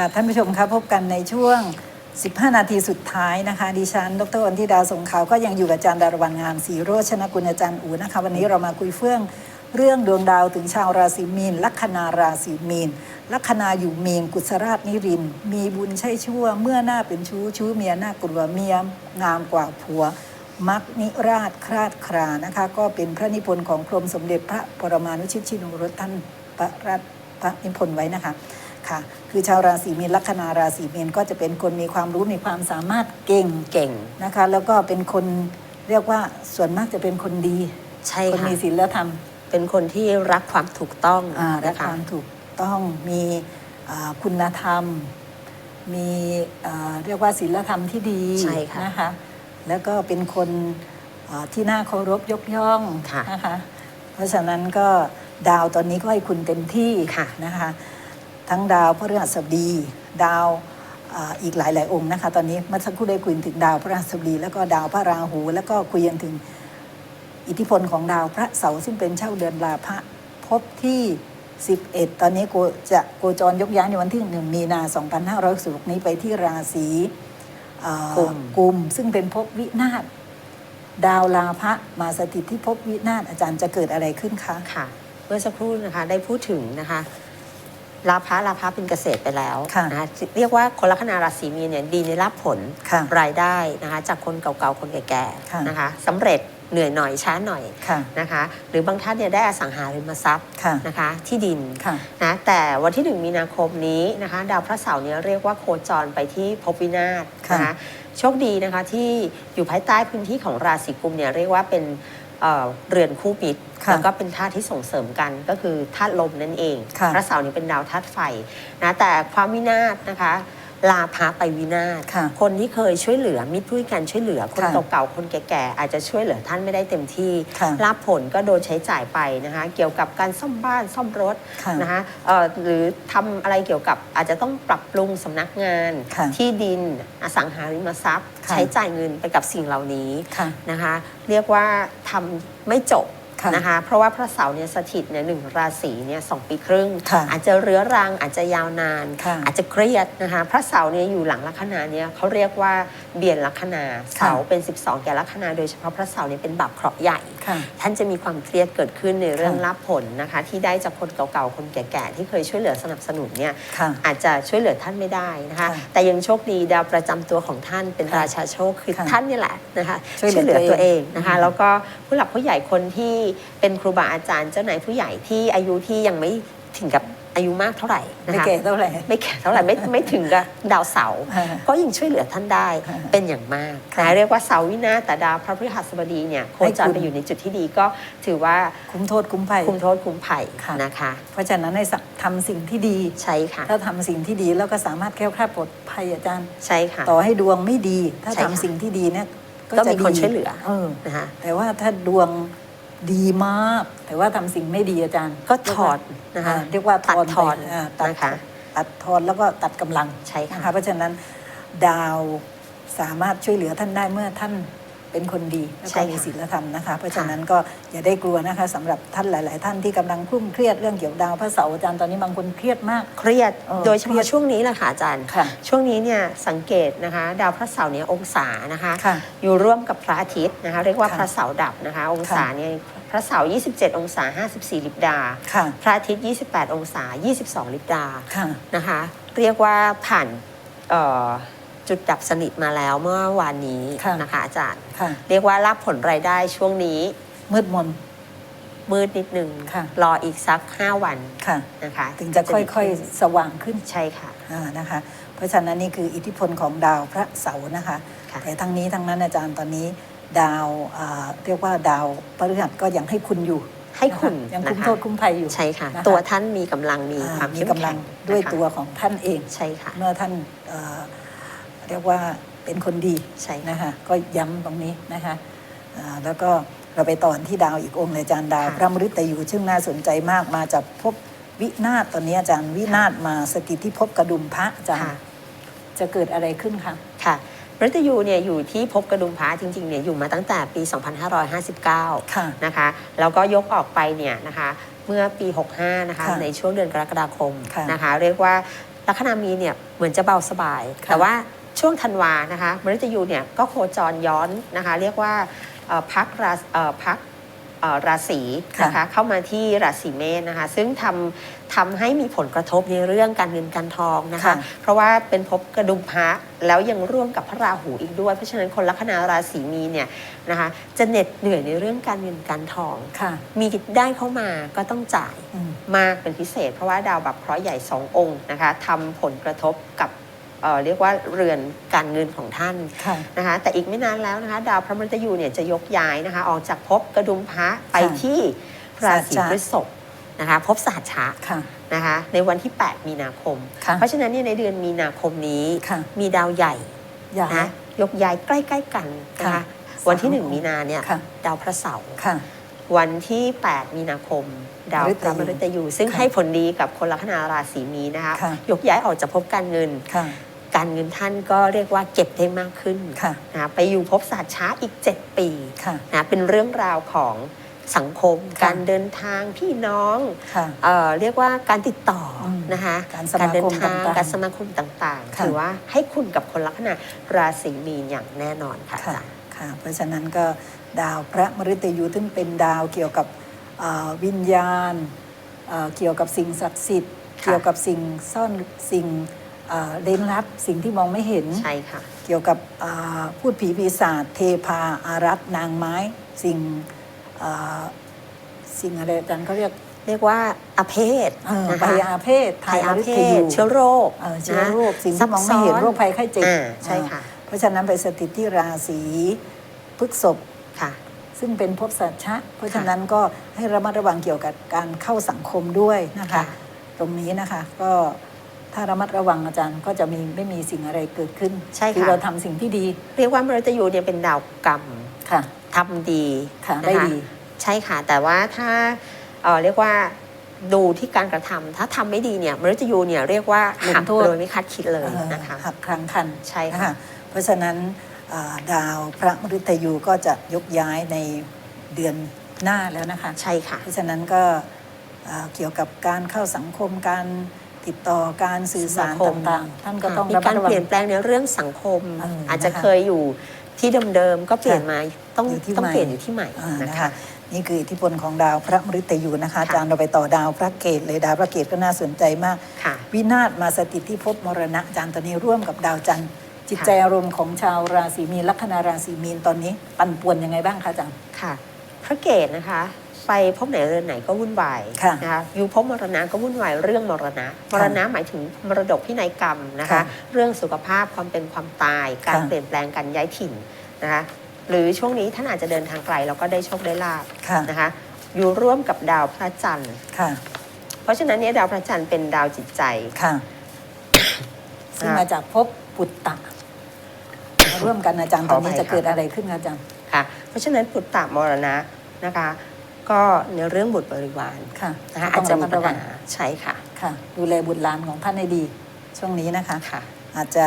ค่ะท่านผู้ชมครับพบกันในช่วง 15 นาทีสุดท้ายนะคะ ดิฉัน ดรวันธิดาสงขาวก็ยังอยู่กับอาจารย์ดารวันงามศรีโรชนกุลอาจารย์อูนะคะ วันนี้เรามาคุยเฟื่องเรื่องดวงดาวถึงชาวราศีมีน ลัคนาราศีมีน ลัคนาอยู่มีน กุศราชนิริน มีบุญใช่ชั่ว เมื่อหน้าเป็นชู้ชู้เมียหน้ากลัวเมียงามกว่าผัวมักนิราชคราดครานะคะ ก็เป็นพระนิพนธ์ของกรมสมเด็จพระปรมานุชิตชินรสท่านประรัตพระนิพนธ์ไว้นะคะ ค่ะคือชาวราศีมีนลัคนาราศีมีนก็จะเป็นคนมีความรู้มีความสามารถเก่งเก่งนะคะ แล้วก็เป็นคนเรียกว่าส่วนมากจะเป็นคนดีใช่คนค่ะมีศีลธรรม เป็นคนที่รักความถูกต้องอ่าและนะคคะวามถูกต้องมีอ่าคุณธรรม มีอ่าเรียกว่าศีลธรรมที่ดีใช่ค่ะนะคะแล้วก็เป็นคนอ่าที่น่าเคารพยกย่องค่ะนะคะเพราะฉะนั้นก็ดาวตอนนี้ก็ให้คุณเต็มที่ค่ะนะคะ ทั้งดาวพฤหัสบดีดาวอ่าอีกหลาย ๆ องค์นะคะ ตอนนี้เมื่อสักครู่ได้คุยถึงดาวพฤหัสบดี แล้วก็ดาวพระราหู แล้วก็คุยกันถึงอิทธิพลของดาวพระเสาร์ซึ่งเป็นเช่าเดือนลาภะพบที่ 11 ตอนนี้โกจะโกจรยกย้ายในวันที่1มีนา 2566นี้ไปที่ราศีเอ่อกุมกุมซึ่งเป็นภพวินาศดาวลาภะมาสถิตที่ภพวินาศอาจารย์จะเกิดอะไรขึ้นคะค่ะ เมื่อสักครู่นะคะได้พูดถึงนะคะ ลาภะลาภะเป็นเกษตรไปแล้วค่ะนะคะเรียกว่าคนลัคนาราศีมีนเนี่ยดีในรับผลค่ะรายได้นะคะจากคนเก่าๆ คนแก่ค่ะๆนะคะสำเร็จเหนื่อยหน่อยช้าหน่อยค่ะนะคะ หรือบางท่านเนี่ยได้อสังหาริมทรัพย์ค่ะนะคะที่ดินค่ะนะแต่วันที่1มีนาคมนี้นะคะดาวพระเสาร์เนี่ยเรียกว่าโคจรไปที่ภพวินาศค่ะนะคะโชคดีนะคะที่อยู่ภายใต้พื้นที่ของราศีกุมเนี่ยเรียกว่าเป็น เอ่อเรือนคู่มิตรค่ะแล้วก็เป็นธาตุที่ส่งเสริมกันก็คือธาตุลมนั่นเอง ค่ะพระเสาร์นี่เป็นดาวธาตุไฟนะแต่ความวินาศนะคะ ลาพาไปวินาศค่ะคนที่เคยช่วยเหลือมิตรผู้กันช่วยเหลือ คนค่ะเก่าๆคนแก่ๆอาจจะช่วยเหลือท่านไม่ได้เต็มที่ ค่ะรับผลก็โดนใช้จ่ายไปนะคะเกี่ยวกับการซ่อมบ้านซ่อมรถค่ะนะคะเอ่อหรือทำอะไรเกี่ยวกับอาจจะต้องปรับปรุงสำนักงาน ค่ะที่ดินอสังหาริมทรัพย์ ค่ะ ใช้จ่ายเงินไปกับสิ่งเหล่านี้ ค่ะ นะคะเรียกว่าทำไม่จบ ค่ะนะคะเพราะว่าพระเสาร์เนี่ยสถิตเนี่ยหนึ่งราศีเนี่ยสองปีครึ่ง ค่ะอาจจะเรื้อรังอาจจะยาวนาน ค่ะอาจจะเครียดนะคะพระเสาร์เนี่ยอยู่หลังลัคนาเนี่ยเขาเรียกว่าเบียนลัคนาเสาเป็น 12 แก่ลัคนาโดยเฉพาะพระเสาร์เนี่ยเป็นบาปเคราะห์ใหญ่ค่ะท่านจะมีความเครียดเกิดขึ้นในเรื่องค่ะรับผลนะคะ ที่ได้จากคนเก่าๆ คนแก่ๆ ที่เคยช่วยเหลือสนับสนุนเนี่ยค่ะอาจจะช่วยเหลือท่านไม่ได้นะคะค่ะแต่ยังโชคดีดาวประจำตัวของท่านเป็นค่ะราชาโชคคือค่ะท่านเนี่ยแหละนะคะช่วยเหลือตัวเองนะคะอืมแล้วก็ผู้หลักผู้ใหญ่คนที่เป็นครูบาอาจารย์เจ้านายผู้ใหญ่ที่อายุที่ยังไม่ ถึงกับอายุมากเท่าไหร่นะไม่คะแก่เท่าไหร่ ไม่แก่เท่าไหร่ไม่ไม่ถึงกับดาวเสาร์ค่ะก็ยังช่วยเหลือท่านได้ค่ะเป็นอย่างมากค่ะนะเรียกว่าเสาร์วินาศแต่ดาวพระพฤหัสบดีเนี่ยโคจรให้คุณ ไปอยู่ในจุดที่ดีก็ถือว่าคุ้มโทษคุ้มภัย คุมโทษคุมภัยค่ะ นะคะ เพราะฉะนั้นให้ทำสิ่งที่ดี ใช่ค่ะถ้าทำสิ่งที่ดีแล้วก็สามารถแคล้วคลาดปลอดภัยอาจารย์ ใช่ค่ะ ต่อให้ดวงไม่ดี ถ้าใช่ทำค่ะสิ่งที่ดีเนี่ยก็จะมีคนช่วยเหลือ เออนะคะ แต่ว่าถ้าดวง ดีมาก แต่ว่าทำสิ่งไม่ดีอาจารย์ ก็ถอดนะคะอ่าเรียกว่าถตัดอนทอนไปาตัดนะคะตัดทอนแล้วก็ตัดกำลังใช่ค่ะนะคะเพราะฉะนั้นดาวสามารถช่วยเหลือท่านได้เมื่อท่าน เป็นคนดีแล้วก็มีศีลธรรมนะคะ เพราะฉะนั้นก็อย่าได้กลัวนะคะสำหรับท่านหลาย ๆ ท่านที่กำลังคลุ้มเครียดเรื่องเกี่ยวกับดาวพระเสาร์อาจารย์ตอนนี้บางคนเครียดมากเครียดเออโดยเฉเครียพาะดช่วงนี้แหละค่ะอาจารย์ค่ะช่วงนี้เนี่ยสังเกตนะคะ ดาวพระเสาร์เนี่ยองศานะคะค่ะอยู่ร่วมกับพระอาทิตย์นะคะเรียกว่าค่ะพระเสาร์ดับนะคะ องศาค่ะเนี่ยพระเสาร์27 องศา 54 ลิบดาค่ะพระอาทิตย์ 28 องศา 22 ลิบดาค่ะนะคะ เรียกว่าผ่านเอ่อ จุดดับสนิทมาแล้วเมื่อวานนี้ค่ะนะคะอาจารย์ ค่ะ เรียกว่ารับผลรายได้ช่วงนี้มืดมน มืดนิดนึงค่ะ รออีกสัก 5 วันค่ะ นะคะถึงจะค่อยดีขึ้นๆ สว่างขึ้นใช่ค่ะ อ่านะคะ เพราะฉะนั้นนี่คืออิทธิพลของดาวพระเสาร์นะคะ ค่ะ แต่ทั้งนี้ทั้งนั้นอาจารย์ตอนนี้ ดาวอ่าเรียกว่าดาวพฤหัสก็ยังให้คุณอยู่ให้คุณนะคะยังคุ้มนะคะโทษคุ้มภัยอยู่ ใช่ค่ะนตัวท่านมีกำลังมีอ่าความมีเข้มกำลัแข็งงด้วยนะคะตัวของท่านเอง ใช่ค่ะ เมื่อท่านเอ่อ เรียกว่าเป็นคนดีใช่ค่ะนะคะก็ย้ำตรงนี้นะคะอ่าแล้วก็เราไปต่อที่ดาวอีกองค์เลยอาจารย์ดาวค่ะพระมฤตยูซึ่งน่าสนใจมากมาจากภพวินาศตอนนี้อาจารย์วินาศมาสถิตที่ภพกระดุมพระอาจารย์ค่ะจะเกิดอะไรขึ้นคะค่ะมฤตยูเนี่ยอยู่ที่ภพกระดุมพระจริงๆเนี่ยอยู่มาตั้งแต่ปี 2559ค่ะนะคะแล้วก็ยกออกไปเนี่ยนะคะเมื่อปี 65นะคะค่ะในช่วงเดือนกรกฎาคมค่ะนะคะเรียกว่าลัคนามีเนี่ยเหมือนจะเบาสบายค่ะแต่ว่า ช่วงธันวานะคะมฤตยูเนี่ยก็โคจรย้อนนะคะ เรียกว่าเอ่อพักราเอ่อพักเอ่อราศีนะคะเข้ามาที่ราศีเมษนะคะ ซึ่งทำทำให้มีผลกระทบในเรื่องการเงินการทองนะคะค่ะเพราะว่าเป็นภพกระดุมพระแล้วยังร่วมกับพระราหูอีกด้วย เพราะฉะนั้นคนลัคนาราศีมีนเนี่ยนะคะจะเหน็ดเหนื่อยในเรื่องการเงินการทองค่ะมีได้เข้ามาก็ต้องจ่ายอืมมากเป็นพิเศษ เพราะว่าดาวแบบเคราะห์ใหญ่สององค์นะคะทำผลกระทบกับ เอ่อเรียกว่าเรือนการเงินของท่านค่ะนะคะแต่อีกไม่นานแล้วนะคะดาวพระมฤตยูเนี่ยจะยกย้ายนะคะออกจากภพกระดุมพระไปค่ะที่ราศีสหัชชะพฤษภนะคะภพสหัชชะค่ะนะคะในวันที่ 8 มีนาคมค่ะเพราะฉะนั้นเนี่ยในเดือนมีนาคมนี้ค่ะมีดาวใหญ่อย่านะยกย้ายใกล้ ๆ กันนะคะค่ะวันที่สาม1มีนาเนี่ยค่ะดาวพระเสาร์ค่ะวันที่ 8 มีนาคม ดาวพระมฤตยูซึ่งค่ะให้ผลดีกับคนลัคนาราศีมีนนะคะค่ะยกย้ายออกจากภพการเงินค่ะ การเงินท่านก็เรียกว่าเก็บได้มากขึ้นค่ะนะไปอยู่ภพศาสตร์ช้าอีก 7 ปีค่ะนะเป็นเรื่องราวของสังคมค่ะการเดินทางพี่น้องค่ะเอ่อเรียกว่าการติดต่ออมนะคะการสมาคมเดินทางต่างๆการสมาคมต่างๆค่ะถือว่าให้คุณกับคนลัคนาราศีมีนอย่างแน่นอนค่ะอาค่ะจารย์ค่ะเพราะฉะนั้นก็ดาวพระมฤตยูซึ่งเป็นดาวเกี่ยวกับเอ่อวิญญาณเอ่อเกี่ยวกับสิ่งศักดิ์สิทธิ์ค่ะเกี่ยวกับสิ่งซ่อนสิ่ง เอ่อเร้นลับสิ่งที่มองไม่เห็น ใช่ค่ะ เกี่ยวกับอ่าพูดผีปีศาจเทพาอารัตนางไม้ สิ่งอ่าสิ่งอะไรอาจารย์เขาเรียกเรียกว่าอาเพศเอ่อนะคะภัยอาเพศภัยอาเพทศเชื้อโรคเอ่อเชื้อโรคนะสิ่งที่มองไม่เห็นซับซ้อนโรคภัยไข้เจ็บอ่าใช่ค่ะอ่าเพราะฉะนั้นไปสถิตที่ราศีพฤษภค่ะ ซึ่งเป็นภพสัตชะ เพราะฉะนั้นก็ให้ระมัดระวังเกี่ยวกับการเข้าสังคมด้วยนะคะค่ะตรงนี้นะคะก็ ถ้าระมัดระวังอาจารย์ก็จะมีไม่มีสิ่งอะไรเกิดขึ้นใช่ค่ะคือเราทำสิ่งที่ดีเรียกว่ามฤตยูเนี่ยเป็นดาวกรรมค่ะทำดีค่ะนได้ดีใช่ค่ะ แต่ว่าถ้าเอ่อเรียกว่าดูที่การกระทำถ้าทำไม่ดีเนี่ยมฤตยูเนี่ยเรียกว่าลงหักโทษโดยไม่คาดคิดเลยเอ่อนะคะ หักครั้งคันใช่ค่ะนเพราะฉะนั้นอ่าดาวพระมฤตยูก็จะยกย้ายในเดือนหน้าแล้วนะคะ ใช่ค่ะ เพราะฉะนั้นก็อ่าเกี่ยวกับการเข้าสังคมการ ติดต่อการสื่อสารสมาคมต่างๆ ท่านก็ต้องมีระมักาดรระวัเปงลี่ยนแปลงในเรื่องสังคมเออออาจจะนะคะเคยอยู่ที่เดิมๆก็เปลี่ยนมาต้องอยู่ที่ต้องใหม่เปลี่ยนอยู่ที่ใหม่อ่านะนะคะคะนี่คืออิทธิพลของดาวพระมฤตยูนะคะค่ะอาจารย์เราไปต่อดาวพระเกตเลยดาวพระเกตก็น่าสนใจมากค่ะวินาศมาสถิตที่ภพมรณะอาจารย์ตอนนี้ร่วมกับดาวจันทร์จิตใจอารมณ์ของชาวราศีมีนลัคนาราศีมีนตอนนี้ ปั่นป่วนยังไงบ้างคะอาจารย์ค่ะ พระเกตนะคะ ไปพบไหนเรือนไหนก็วุ่นวายค่ะนะคะอยู่พบมรณะก็วุ่นวายเรื่องมรณะ มรณะหมายถึงมรดกพินัยกรรมนะคะ ค่ะเรื่องสุขภาพความเป็นความตาย การค่ะ เปลี่ยนแปลงการย้ายถิ่นนะคะหรือช่วงนี้ท่านอาจจะเดินทางไกลแล้วก็ได้โชคได้ลาบค่ะนะคะอยู่ร่วมกับดาวพระจันทร์ ค่ะเพราะฉะนั้นเนี่ยดาวพระจันทร์เป็นดาวจิตใจ ค่ะซึ่งมาจากภพปุตตะมาร่วมกันอาจารย์ขตออนนี้อภัยจะค่ะ เกิดอะไรขึ้นคะอาจารย์ ค่ะเพราะฉะนั้นปุตตะมรณะนะคะ ก็ในเรื่องบุตรบริวารค่ะนะคะต้อาอจงจะระมีมัดปัญระวังหาใช่ค่ะค่ะ ดูแลบุตรหลานของท่านให้ดี ช่วงนี้นะคะค่ะ อาจจะ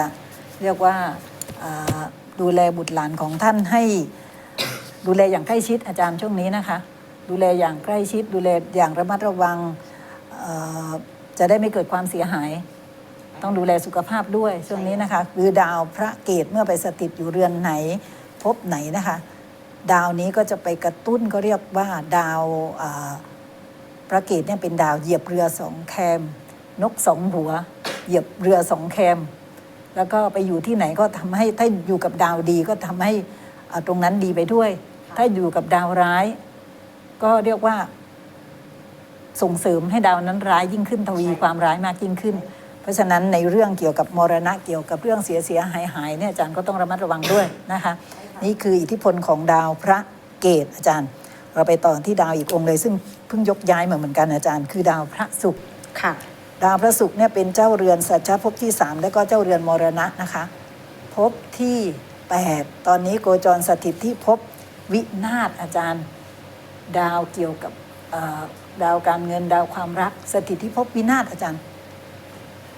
เรียกว่าอ่าดูแลบุตรหลานของท่านให้ ดูแลอย่างใกล้ชิดอาจารย์ช่วงนี้นะคะ ดูแลอย่างใกล้ชิด ดูแลอย่างระมัดระวังเอ่อจะได้ไม่เกิดความเสียหาย ต้องดูแลสุขภาพด้วยช่วงนี้นะคะ คือดาวพระเกตเมื่อไปสถิตอยู่เรือนไหนพบไหนนะคะ ดาวนี้ก็จะไปกระตุ้นก็เรียกว่าดาวพระเกตเนี่ยเป็นดาวเหยียบเรือสองแคม นกสองหัว เหยียบเรือสองแคม แล้วก็ไปอยู่ที่ไหนก็ทำให้ถ้าอยู่กับดาวดีก็ทำให้ตรงนั้นดีไปด้วย ถ้าอยู่กับดาวร้าย ก็เรียกว่า ส่งเสริมให้ดาวนั้นร้ายยิ่งขึ้นทวีความร้ายมากยิ่งขึ้น เพราะฉะนั้นในเรื่องเกี่ยวกับมรณะเกี่ยวกับเรื่องเสียเสียหายหายเนี่ยอาจารย์ก็ต้องระมัดระวังด้วยนะคะ นี่คืออิทธิพลของดาวพระเกตอาจารย์ เราไปต่อที่ดาวอีกองค์เลย ซึ่งเพิ่งยกย้ายมาเหมือนกันอาจารย์ คือดาวพระศุกร์ค่ะ ดาวพระศุกร์เนี่ยเป็นเจ้าเรือนสัจจภพที่ 3 แล้วก็เจ้าเรือนมรณะนะคะภพที่ 8 ตอนนี้โกจรสถิตที่ภพวินาศอาจารย์ ดาวเกี่ยวกับเอ่อดาวการเงินดาวความรัก สถิตที่ภพวินาศอาจารย์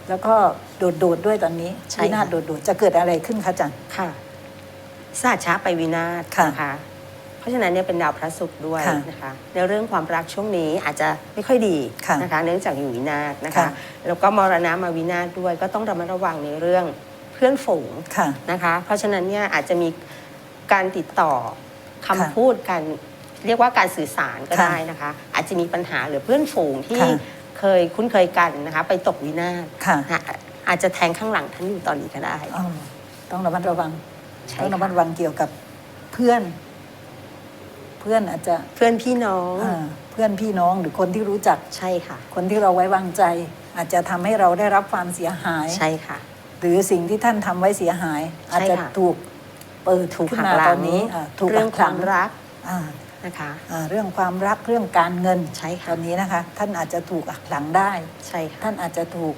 แล้วก็โดดๆด้วยตอนนี้ใช่วินาศค่ะโดดๆจะเกิดอะไรขึ้นคะอาจารย์ค่ะ ศาสตร์ช้าไปวินาศค่ะนะคะพเพราะฉะนั้นเนี่ยเป็นดาวพระศุกร์ด้วยค่ะนะคะในเรื่องความรักช่วงนี้อาจจะไม่ค่อยดีค่ะนะคะเนื่องจากอยู่วินาศนะคะค่ะแล้วก็มรณะมาวินาศด้วย ก็ต้องระมัดระวังในเรื่องเพื่อนฝูงค่ะนะคะ เพราะฉะนั้นเนี่ยอาจจะมีการติดต่อคำค่ะพูดกันเรียกว่าการสื่อสารก็ค่ะได้นะคะ อาจจะมีปัญหาหรือเพื่อนฝูงที่ค่ะเคยคุ้นเคยกันนะคะไปตกวินาศค่ะนะคะอาจจะแทงข้างหลังท่านอยู่ตอนนี้ก็ได้อ๋อต้องระมัดระวังใช่ ต้องระค่ะมัดระวังเกี่ยวกับเพื่อน เพื่อนอาจจะเพื่อนพี่น้องอ่าเพื่อนพี่น้องหรือคนที่รู้จัก ใช่ค่ะ คนที่เราไว้วางใจ อาจจะทำให้เราได้รับความเสียหาย ใช่ค่ะ หรือสิ่งที่ท่านทำไว้เสียหาย อาจจะค่ะถูกเปิดถูกขึ้นหักมาหลัตองนนี้อ่าถูกเรื่องหักคหลัวามรักอ่านะคะ อ่าเรื่องความรักเรื่องการเงินใช่ค่ะตอนนี้นะคะ ท่านอาจจะถูกหักหลังได้ ใช่ค่ะท่านอาจจะถูก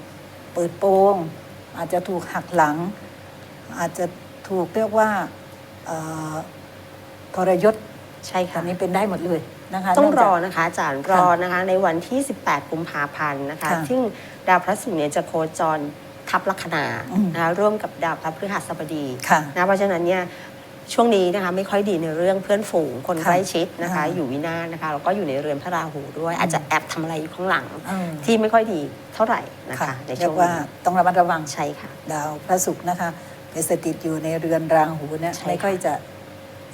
เปิดโปงอาจจะถูกหักหลัง อาจจะ ถูกเรียกว่าเอ่อทรยศใช่อัค่ะนนี้เป็นได้หมดเลยนะคะต้องรเนื่อจากนะคะอาจารย์รอนะคะในวันที่ 18 กุมภาพันธ์นะคะค่ะซึ่งดาวพระศุกร์เนี่ยจะโคจรทับลัคนาอืมนะคะร่วมกับดาวพระพฤหัสบดีค่ะนะเพราะฉะนั้นเนี่ยช่วงนี้นะคะไม่ค่อยดีในเรื่องเพื่อนฝูงคนค่ะใกล้ชิดนะคะอ่าอยู่วินาศนะคะแล้วก็อยู่ในเรือนพระราหูด้วย อาจจะแอบทำอะไรอยู่ข้างหลังเออที่ไม่ค่อยดีเท่าไหร่นะค่ะคะในเรีช่ยวงกว่านี้ต้องระมัดระวังใช่ค่ะ ดาวพระศุกร์นะคะไป สถิตอยู่ในเรือนราหูเนี่ยใช่ค่ะ ไม่ค่อยจะ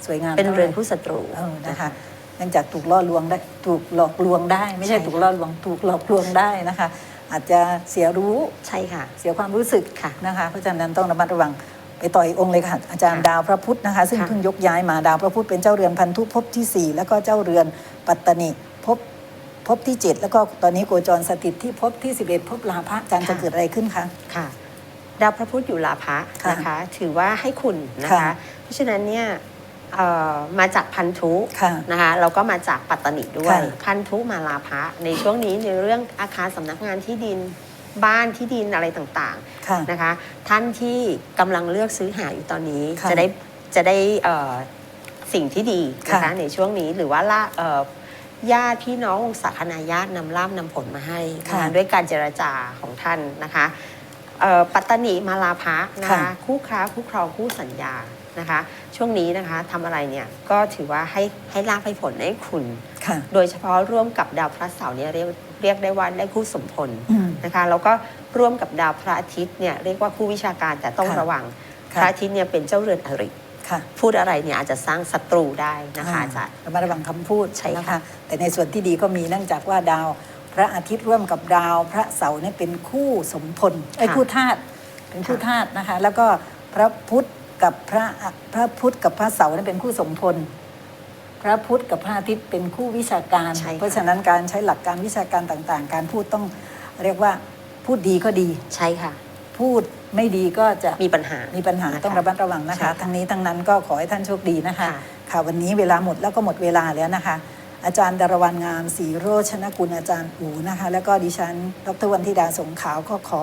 สวยงามเป็นท่าไหเรือนผู้ศัตรู เออนะคะเนื่องจากถูกล่อลวงได้ถูกหลอกลวงได้ ไม่ใช่ใช่ค่ะ ถูกล่อลวงถูกหลอกลวงได้นะคะ อาจจะเสียรู้ใช่ค่ะ เสียความรู้สึกค่ะนะคะเพราะฉะนั้นต้องระมัดระวังไปต่ออีกองค์เลยค่ะอาจารย์ค่ะดาวพระพุธนะคะ ซึ่งค่ะ เพิ่งยกย้ายมาดาวพระพุธเป็นเจ้าเรือนพันธุภพที่4แล้วก็เจ้าเรือนปัตตนิภพภพที่7แล้วก็ตอนนี้โคจรสถิตที่ภพที่11ภพลาภะอาจารย์จะเกิดอะไรขึ้นคะ ค่ะ ดาวพระพุธอยู่ลาภะค่ะนะคะ ถือว่าให้คุณนะค่ะคะเพราะฉะนั้นเนี่ยเอ่อมาจากพันธุค่ะนะคะเราก็มาจากปัตตนิด้วยค่ะพันธุมาลาภะในช่วงนี้ในเรื่องอาคารสำนักงานที่ดินบ้านที่ดินอะไรต่างค่ะๆนะคะ ท่านที่กำลังเลือกซื้อหาอยู่ตอนนี้ค่ะจะได้จะได้เอ่อสิ่งที่ดีนะคะค่ะในช่วงนี้หรือว่าละเอ่อญาติพี่น้องวงศาคณาญาตินำล่ามนำผลมาให้นะคะค่ะด้วยการเจรจาของท่านนะคะเอ่อ ปัตตานีมาลาภะนะคะค่ะ คู่ค้าคู่ครองคู่สัญญานะคะ ช่วงนี้นะคะทำอะไรเนี่ยก็ถือว่าให้ให้ลาภให้ผลให้คุณ ค่ะ โดยเฉพาะร่วมกับดาวพระเสาร์เนี่ยเรียกเรียกได้ว่าได้คู่สมพลอืม นะคะแล้วก็ร่วมกับดาวพระอาทิตย์เนี่ยเรียกว่าคู่วิชาการแต่ต้องค่ะระวังค่ะพระอาทิตย์เนี่ยเป็นเจ้าเรือนอริค่ะพูดอะไรเนี่ยอาจจะสร้างศัตรูได้นะคะอาจารย์ ระมัดระวังคำพูดใช่ค่ะ นะคะ แต่ในส่วนที่ดีก็มีเนื่องจากว่าดาว พระอาทิตย์ร่วมกับดาว พระเสาร์เนี่ยเป็นคู่สมพลไอ้ยคู่ธาตุเป็นคู่ธาตุนะคะ แล้วก็พระพุธกับพระพระพุธกับพระเสาร์เนี่ยเป็นคู่สมพล พระพุธกับพระอาทิตย์เป็นคู่วิชาการใช่ค่ะเพราะฉะนั้นการใช้หลักการวิชาการต่างๆ การพูดต้องเรียกว่าพูดดีก็ดีใช่ค่ะ พูดไม่ดีก็จะมีปัญหา มีปัญหานะคะต้องระมัดระวังนะคะใช่ค่ะทั้งนี้ทั้งนั้นก็ขอให้ท่านโชคดีนะคะ ค่ะค่ะวันนี้เวลาหมดแล้วก็หมดเวลาแล้วนะคะ อาจารย์ดารวันงามศรีโรชนกุลอาจารย์อูนะคะ แล้วก็ดิฉัน ดรวันธิดาสงขาวก็ขอ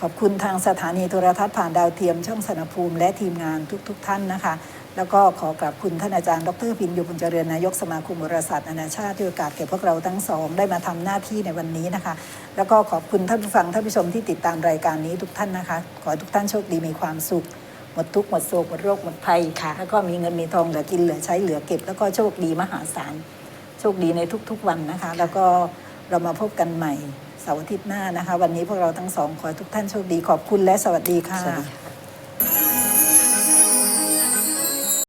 ขอบคุณทางสถานีโทรทัศน์ผ่านดาวเทียมช่องสนภูมิ และทีมงานทุกๆทท่านนะคะ แล้วก็ขอกราบคุณท่านอาจารย์ ดรพินโยบุญเจริญนายกสมาคมวารศาสตร์นานาชาติที่โอกาสแก่พวกเราทั้งสองได้มาทำหน้าที่ในวันนี้นะคะ แล้วก็ขอบคุณท่านผู้ฟังท่านผู้ชมที่ติดตามรายการนี้ทุกท่านนะคะ ขอให้ทุกท่านโชคดีมีความสุขหมดทุกข์หมดโศกหมดโรคหมดภัยค่ะ แล้วก็มีเงินมีทองเหลือกินเหลือใช้เหลือเก็บ แล้วก็โชคดีมหาศาล โชคดีในทุกๆวันนะคะ แล้วก็เรามาพบกันใหม่เสาร์อาทิตย์หน้านะคะ วันนี้พวกเราทั้งสองขอทุกท่านโชคดีขอบคุณและสวัสดีค่ะ